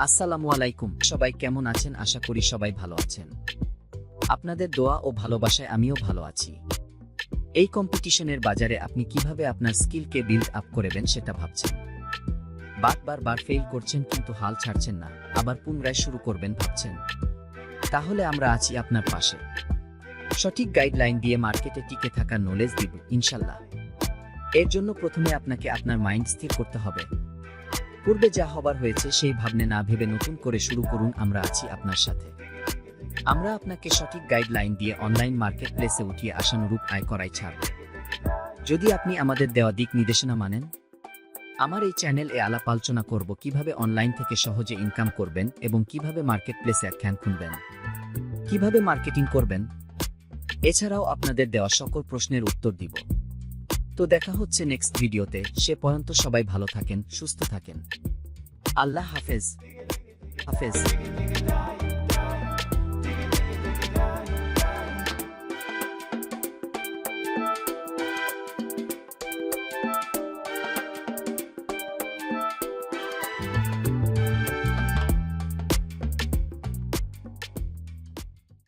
আসসালামু আলাইকুম। সবাই কেমন আছেন? আশা করি সবাই ভালো আছেন। আপনাদের দোয়া ও ভালোবাসায় আমিও ভালো আছি। এই কম্পিটিশনের বাজারে আপনি কীভাবে আপনার স্কিলকে বিল্ড আপ করবেন সেটা ভাবছেন? বারবার বার ফেল করছেন কিন্তু হাল ছাড়ছেন না, আবার পুনরায় শুরু করবেন ভাবছেন। তাহলে আমরা আছি আপনার পাশে। সঠিক গাইডলাইন দিয়ে মার্কেটে টিকে থাকার নলেজ দিব, ইনশাল্লাহ। এর জন্য প্রথমে আপনাকে আপনার মাইন্ড স্থির করতে হবে। পূর্বে যা হবার হয়েছে সেই ভাবনে না ভেবে নতুন করে শুরু করুন আমরা আছি আপনার সাথে। আমরা আপনাকে সঠিক গাইডলাইন দিয়ে অনলাইন মার্কেট প্লেসে উঠিয়ে আশানুরূপ আয় করাই ছাড়ব। যদি আপনি আমাদের দেওয়া দিক নির্দেশনা মানেন, আমার এই চ্যানেল এ আলাপ আলোচনা করব কীভাবে অনলাইন থেকে সহজে ইনকাম করবেন এবং কীভাবে মার্কেট প্লেসে অ্যাখ্যান খুলবেন। কীভাবে মার্কেটিং করবেন? এছাড়াও আপনাদের দেওয়া সকল প্রশ্নের উত্তর দিব। তো দেখা হচ্ছে নেক্সট ভিডিওতে। সে পর্যন্ত সবাই ভালো থাকেন, সুস্থ থাকেন। আল্লাহ হাফেজ। হাফেজ।